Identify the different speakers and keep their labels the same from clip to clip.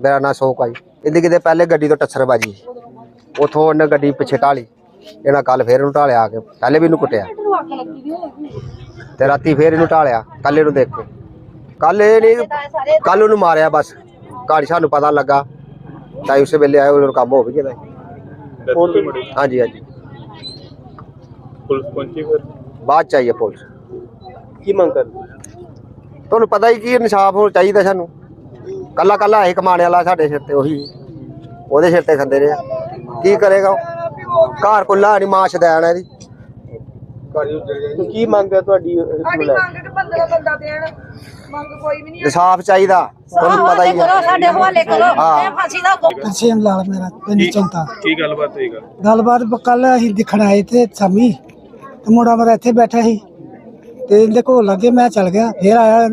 Speaker 1: ਮੇਰਾ ਨਾਂ ਸੋਕ ਆਈ ਇਹਦੀ ਕਿਤੇ ਪਹਿਲੇ ਗੱਡੀ ਤੋਂ ਟੱਸਰ ਬਾਜੀ ਉਥੋਂ ਉਹਨੇ ਗੱਡੀ ਪਿੱਛੇ ਢਾਲੀ। ਇਹਨਾਂ ਕੱਲ ਫੇਰ ਇਹਨੂੰ ਢਾਲਿਆ ਆ ਕੇ। ਪਹਿਲੇ ਵੀ ਇਹਨੂੰ ਕੁੱਟਿਆ। ਤੇ ਰਾਤੀ ਫੇਰ ਇਹਨੂੰ ਢਾਲਿਆ। ਕੱਲ ਇਹਨੂੰ ਦੇਖ ਕੇ। ਕੱਲ ਇਹ ਨਹੀਂ ਕੱਲ ਉਹਨੂੰ ਮਾਰਿਆ ਬਸ। ਘਾੜੀ ਸਾਨੂੰ ਪਤਾ ਲੱਗਾ। ਤਾਂ ਉਸੇ ਵੇਲੇ ਆਏ ਉਹਨੂੰ ਕੰਮ ਹੋ ਵੀ ਗਿਆ। ਹਾਂਜੀ ਹਾਂਜੀ।
Speaker 2: ਪੁਲਿਸ ਪਹੁੰਚੀ ਫਿਰ?
Speaker 1: ਬਾਅਦ ਚ ਆਈ ਹੈ ਪੁਲਿਸ।
Speaker 2: ਕੀ ਮੰਗ ਕਰਦੇ?
Speaker 1: ਤੁਹਾਨੂੰ ਪਤਾ ਹੀ ਕੀ ਇਨਸਾਫ ਹੋ ਚਾਹੀਦਾ ਸਾਨੂੰ। ਕੱਲਾ ਕੱਲਾ ਇਹ ਕਮਾਣੇ ਵਾਲਾ ਸਾਡੇ ਸਿਰ ਤੇ ਉਹੀ ਉਹਦੇ ਸਿਰ ਤੇ ਖੰਦੇ ਰਹੇ। ਕੀ ਕਰੇਗਾ ਉਹ? ਘਰ ਕੁੱਲਾ ਨਹੀਂ ਮਾਂ ਸ਼ਦੈਣ ਹੈ ਇਹਦੀ।
Speaker 2: ਕੀ ਮੰਗ ਹੈ ਤੁਹਾਡੀ ਇਸ
Speaker 3: ਸਾਡੀ ਮੰਗ ਕਿ? ਬੰਦੇ ਦਾ ਬੰਦਾ ਦੇਣ। ਮੰਗ ਕੋਈ ਵੀ ਨਹੀਂ
Speaker 1: ਇਨਸਾਫ ਚਾਹੀਦਾ ਤੁਹਾਨੂੰ ਪਤਾ ਹੀ ਹੈ
Speaker 3: ਸਾਡੇ ਹਵਾਲੇ ਕਰੋ
Speaker 1: ਹਾਂ।
Speaker 3: ਤੇ ਫਾਂਸੀ ਦਾ ਹੁਕਮ
Speaker 4: ਤਰਸੇਮ ਲਾਲ ਮੇਰਾ ਪਿੰਡ ਚੌਂਤਾ।
Speaker 2: ਕੀ ਗੱਲਬਾਤ ਹੋਈ ਗੱਲ।
Speaker 4: ਗੱਲਬਾਤ ਕੱਲ ਅਸੀਂ ਦਿਖਣ ਆਏ ਤੇ ਸ਼ਾਮੀ ਤੇ ਮੁੰਡਾ ਮੇਰਾ ਇੱਥੇ ਬੈਠਾ ਸੀ। ਤੇ ਇਹਦੇ ਕੋਲ ਲੱਗੇ ਮੈਂ ਚੱਲ ਗਿਆ ਫੇਰ ਆਇਆ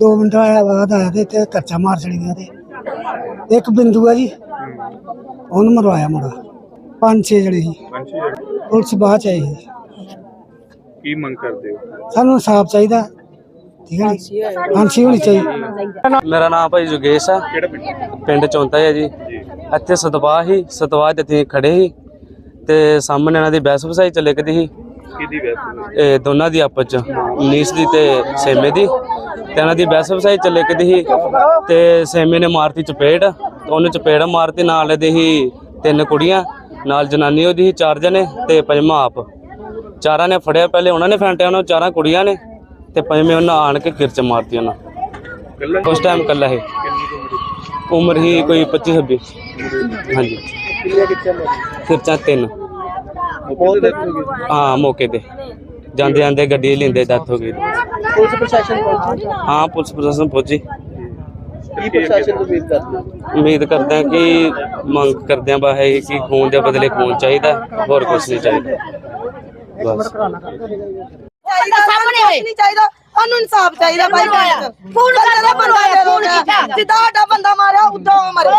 Speaker 4: 2 ਮਿੰਟ ਆਇਆ ਬਾਅਦ ਆਇਆ ਤੇ ਇੱਥੇ ਕਰਚਾ ਮਾਰ ਛੜੀ ਗਿਆ ਤੇ। ਇੱਕ ਬਿੰਦੂ ਆ ਜੀ। ਉਹਨੂੰ ਮਰਵਾਇਆ ਮੁੰਡਾ। ਪੰਜ ਛੇ ਜਣੇ ਸੀ।
Speaker 2: ਪੰਛੀ
Speaker 4: ਪੁਲਿਸ ਬਾਅਦ ਚ ਆਈ ਸੀ।
Speaker 2: ਕੀ ਮੰਗ ਕਰਦੇ ਹੋ?
Speaker 4: ਸਾਨੂੰ ਇਨਸਾਫ ਚਾਹੀਦਾ। ਠੀਕ ਹੈ ਜੀ? ਫਾਂਸੀ ਹੋਣੀ ਚਾਹੀਦੀ
Speaker 5: ਮੇਰਾ ਨਾਮ ਭਾਈ ਜੁਗੇਸ਼ ਆ।
Speaker 2: ਕਿਹੜਾ ਪਿੰਡ?
Speaker 5: ਪਿੰਡ ਚੌਂਤਾ ਹੈ ਜੀ। ਇੱਥੇ ਸਤਵਾਹ ਹੀ ਸਤਵਾਹ ਤੇ ਅਸੀਂ ਖੜੇ ਸੀ। ਤੇ ਸਾਹਮਣੇ ਇਹਨਾਂ ਦੀ ਬਹਿਸ ਵਸਾਈ ਚੱਲੇ ਕਦੀ ਸੀ।
Speaker 2: ਕਿਹਦੀ ਵੈਸ
Speaker 5: ਇਹ ਦੋਨਾਂ ਦੀ ਆਪਸ ਚ। ਨੀਸ ਦੀ ਤੇ ਸੇਮੇ ਦੀ। ਤੇ ਇਹਨਾਂ ਦੀ ਬਹਿਸ ਵਸਾਈ ਚੱਲੇ ਕਦੀ ਸੀ ਤੇ ਸੇਮੇ ਨੇ ਮਾਰਤੀ ਚਪੇੜ ਉਹਨੇ ਚਪੇੜ ਮਾਰਤੀ ਨਾਲ ਇਹਦੇ ਹੀ ਤਿੰਨ ਕੁੜੀਆਂ ਨਾਲ ਜਨਾਨੀ ਉਹਦੀ ਸੀ ਚਾਰ ਜਣੇ ਤੇ ਪੰਜਵਾਂ ਆਪ ਚਾਰਾਂ ਨੇ ਫੜਿਆ ਪਹਿਲੇ ਉਹਨਾਂ ਨੇ ਫੈਂਟਿਆ ਉਹਨਾਂ ਚਾਰਾਂ ਕੁੜੀਆਂ ਨੇ ਤੇ ਪੰਜਵੇਂ ਉਹਨਾਂ ਆਣ ਕੇ ਕਿਰਚ ਮਾਰਤੀ ਉਹਨਾਂ। ਉਸ ਟਾਈਮ ਕੱਲਾ
Speaker 2: ਕੁ ਉਮਰ
Speaker 5: ਹੀ ਕੋਈ 25 26 ਹਾਂਜੀ।
Speaker 2: ਕਿੰਨੀਆਂ ਕਿੱਥੇ ਨੇ
Speaker 5: ਖਰਚਾ ਤਿੰਨ
Speaker 2: ਹੋ
Speaker 5: ਹਾਂ ਮੌਕੇ ਤੇ। ਜਾਂਦੇ ਜਾਂਦੇ ਗੱਡੀ ਲੈਂਦੇ ਡੈਥ ਹੋ ਗਈ।
Speaker 2: ਪੁਲਿਸ ਪ੍ਰਸ਼ਾਸਨ ਪਹੁੰਚੀ?
Speaker 5: ਹਾਂ ਪੁਲਿਸ ਪ੍ਰਸ਼ਾਸਨ ਪਹੁੰਚੀ।
Speaker 2: ਕੀ ਪ੍ਰਸ਼ਾਸਨ ਤੋਂ ਉਮੀਦ ਕਰਦੇ ਹੋ?
Speaker 5: ਉਮੀਦ ਕਰਦੇ ਹਾਂ ਕਿ ਮੰਗ ਕਰਦੇ ਹਾਂ ਬਾ ਇਹ ਕਿ ਖੂਨ ਦੇ ਬਦਲੇ ਖੂਨ ਚਾਹੀਦਾ ਹੋਰ ਕੁਝ ਨਹੀਂ ਚਾਹੀਦਾ। ਬਸ।
Speaker 3: ਚਾਹੀਦਾ ਸਾਹਮਣੇ ਹੋਏ। ਨਹੀਂ ਚਾਹੀਦਾ। ਉਹਨੂੰ ਇਨਸਾਫ ਚਾਹੀਦਾ ਭਾਈ ਫੋਨ ਕਰਦਾ ਬੰਦਾ ਹੈ ਫੋਨ ਕੀਤਾ। ਜਿੱਦਾਂ ਸਾਡਾ ਬੰਦਾ ਮਾਰਿਆ ਉਦਾਂ ਉਹ ਮਰੇ।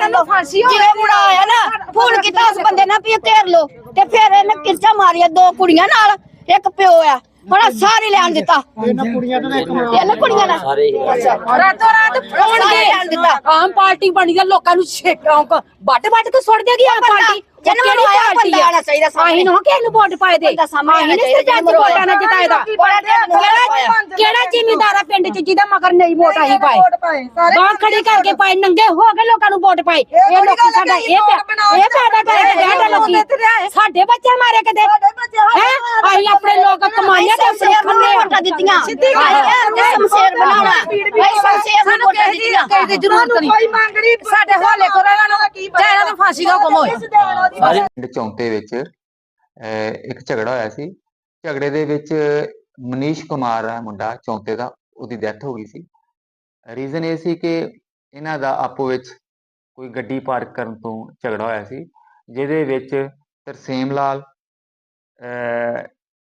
Speaker 3: ਤੈਨੂੰ ਫਾਂਸੀ ਹੋਵੇ
Speaker 6: ਜਿਵੇਂ ਮੁੰਡਾ ਆਇਆ ਨਾ ਫੋਨ ਕੀਤਾ ਉਸ ਬੰਦੇ ਨਾਲ ਵੀ ਇਹ ਘੇਰ ਲੋ ਤੇ ਫਿਰ ਇਹਨੇ ਕਿਰਚਾ ਮਾਰੀਆ ਦੋ ਕੁੜੀਆਂ ਨਾਲ ਇੱਕ ਪਿਓ ਆ। ਹੁਣ ਸਾਰੇ ਲੈਣ ਦਿੱਤਾ। ਇਹਨਾਂ ਕੁੜੀਆਂ ਤੋਂ ਇੱਕ ਇਹਨਾਂ ਕੁੜੀਆਂ ਨਾਲ
Speaker 3: ਰਾਤੋਂ ਰਾਤ ਫੋਨ
Speaker 6: ਸਾਰੇ ਲੈਣ ਦਿੱਤਾ।
Speaker 7: ਆਮ ਪਾਰਟੀ ਬਣੀ ਆ ਲੋਕਾਂ ਨੂੰ ਛੇਕਾਂ ਵੱਡ ਵੱਡ ਕੇ ਸੁੱਟ ਦੇਗੀ ਆਮ ਪਾਰਟੀ।
Speaker 6: ਜਿਹਨੂੰ
Speaker 7: ਕਿਹੜੀ
Speaker 6: ਆਇਆ
Speaker 7: ਪਾਰਟੀ
Speaker 6: ਬੰਦਾ
Speaker 7: ਆ?
Speaker 6: ਆਉਣਾ ਚਾਹੀਦਾ ਸਾਹਮਣੇ।
Speaker 7: ਆਹੀਂ ਨੂੰ ਕਿ ਇਹਨੂੰ ਵੋਟ ਪਾਏ ਦੇ।
Speaker 6: ਸਾਹਮਣੇ
Speaker 7: ਆਹੀਂ ਨੇ ਸਰਜੰਚ
Speaker 6: ਚਾਹੀਦਾ,
Speaker 7: ਵੋਟਾਂ ਨਾਲ ਜਿਤਾਏਦਾ ਕਿਹੜਾ ਕਿਹੜਾ ਜ਼ਿਮੀਂਦਾਰ ਆ ਪਿੰਡ ਚ ਜਿਹਦਾ ਮਗਰ ਨਹੀਂ ਵੋਟ ਆਹੀ ਪਾਏ?
Speaker 3: ਵੋਟ ਪਾਏ ਸਾਰੇ
Speaker 7: ਬਾਹਰ ਖੜੀ ਕਰਕੇ ਪਾਏ ਨੰਗੇ ਹੋ ਕੇ ਲੋਕਾਂ ਨੂੰ ਵੋਟ ਪਾਏ। ਇਹ ਲੋਕੀ ਸਾਡਾ ਇਹ
Speaker 3: ਵੋਟ
Speaker 7: ਇਹ ਪੈਦਾ ਕਰਕੇ ਲੋਕੀ। ਸਾਡੇ ਬੱਚੇ ਮਾਰੇ ਕਿਤੇ
Speaker 3: ਸਾਡੇ ਬੱਚੇ
Speaker 7: ਹੈ? ਅਸੀਂ ਆਪਣੇ ਲੋਕ ਕਮਾਈਆਂ ਤੇ ਆਪਣੇ ਖੰਨੇ
Speaker 6: ਵੋਟਾਂ ਦਿੱਤੀਆਂ।
Speaker 3: ਸਿੱਧੀ ਗੱਲ ਹੈ।
Speaker 6: ਤੇ ਸ਼ਮਸ਼ੇਰ ਬਣਾਉਣਾ। ਭਾਈ ਸ਼ਮਸ਼ੇਰ ਨੂੰ ਵੋਟਾਂ ਦਿੱਤੀਆਂ
Speaker 7: ਕਿਸੇ ਦੀ ਜ਼ਰੂਰਤ ਨਹੀਂ।
Speaker 3: ਕੋਈ ਮੰਗ ਨਹੀਂ
Speaker 7: ਸਾਡੇ ਹਵਾਲੇ ਕਰੋ ਇਹਨਾਂ ਨੂੰ ਚਾਹੇ ਇਹਨਾਂ ਨੂੰ ਫਾਂਸੀ ਦਾ ਹੁਕਮ ਹੋਏ।
Speaker 8: ਪਿੰਡ ਚੌਂਤੇ ਵਿੱਚ ਇੱਕ ਝਗੜਾ ਹੋਇਆ ਸੀ। ਝਗੜੇ ਦੇ ਵਿੱਚ ਮਨੀਸ਼ ਕੁਮਾਰ ਆ ਮੁੰਡਾ ਚੌਂਤੇ ਦਾ ਉਹਦੀ ਡੈਥ ਹੋ ਗਈ ਸੀ। ਰੀਜ਼ਨ ਇਹ ਸੀ ਕਿ ਇਹਨਾਂ ਦਾ ਆਪੋ ਵਿੱਚ ਕੋਈ ਗੱਡੀ ਪਾਰਕ ਕਰਨ ਤੋਂ ਝਗੜਾ ਹੋਇਆ ਸੀ ਜਿਹਦੇ ਵਿੱਚ ਤਰਸੇਮ ਲਾਲ ਅਹ,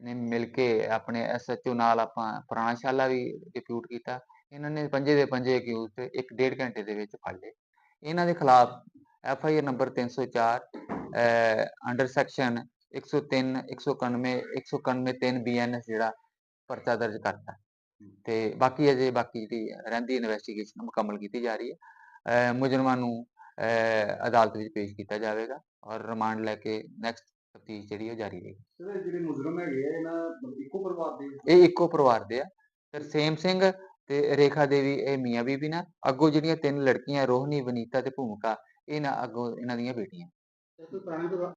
Speaker 8: ਨੇ ਮਿਲ ਕੇ ਆਪਣੇ ਐਸਐਚਓ ਨਾਲ ਆਪਾਂ ਪੁਰਾਣਾਸ਼ਾਲਾ ਵੀ ਡਿਪਿਊਟ ਕੀਤਾ। ਇਹਨਾਂ ਨੇ ਪੰਜੇ ਦੇ ਪੰਜੇ ਅਕਿਊਜ਼ ਤੇ ਇੱਕ ਡੇਢ ਘੰਟੇ ਦੇ ਵਿੱਚ ਫੜ ਲਏ। ਇਹਨਾਂ ਦੇ ਖਿਲਾਫ F I R number 304 under section 103 191 191 3 BNS ਜਿਹੜਾ ਪਰਚਾ ਦਰਜ ਕਰਤਾ। ਤੇ ਬਾਕੀ ਅਜੇ ਬਾਕੀ ਜਿਹੜੀ ਰਹਿੰਦੀ ਇਨਵੈਸਟੀਗੇਸ਼ਨ ਮੁਕੰਮਲ ਕੀਤੀ ਜਾ ਰਹੀ ਹੈ। ਅਹ, ਮੁਜਰਮਾਂ ਨੂੰ, ਅਹ, ਅਦਾਲਤ ਵਿੱਚ ਪੇਸ਼ ਕੀਤਾ ਜਾਵੇਗਾ ਔਰ ਰਿਮਾਂਡ ਲੈ ਕੇ ਨੈਕਸਟ ਤਫਤੀਸ਼ ਜਿਹੜੀ ਉਹ ਜਾਰੀ ਰਹੇਗੀ।
Speaker 9: ਜਿਹੜੇ ਮੁਜਰਮ ਹੈਗੇ ਆ ਇਹਨਾਂ ਮਤਲਬ ਇੱਕੋ ਪਰਿਵਾਰ ਦੇ
Speaker 8: ਇਹ ਇੱਕੋ ਪਰਿਵਾਰ ਦੇ ਆ। ਤਰਸੇਮ ਸਿੰਘ ਤੇ ਰੇਖਾ ਦੇਵੀ ਇਹ ਮੀਆਂ ਬੀਬੀ ਨਾਲ ਅੱਗੋਂ ਜਿਹੜੀਆਂ ਤਿੰਨ ਲੜਕੀਆਂ ਰੋਹਨੀ ਵਨੀਤਾ ਤੇ ਭੂਮਿਕਾ ਇਹ ਨਾ ਅੱਗੋਂ ਇਹਨਾਂ ਦੀਆਂ ਬੇਟੀਆਂ।
Speaker 9: ਕੋਈ ਪੁਰਾਣੇ ਪਰਿਵਾਰ